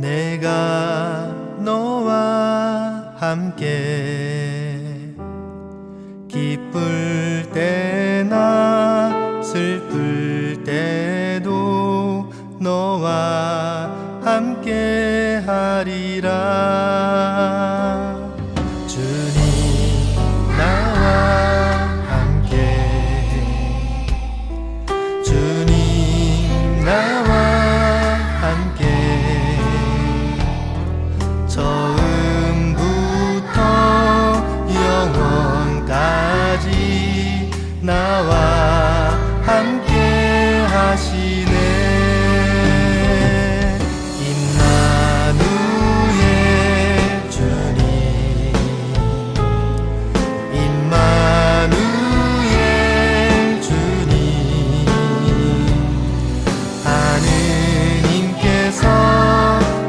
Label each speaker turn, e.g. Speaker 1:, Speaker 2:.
Speaker 1: 내가 너와 함께 기쁠 때나 슬플 때도 너와 함께 하리라. 주님 나와 함께. 주님 나와 함께. now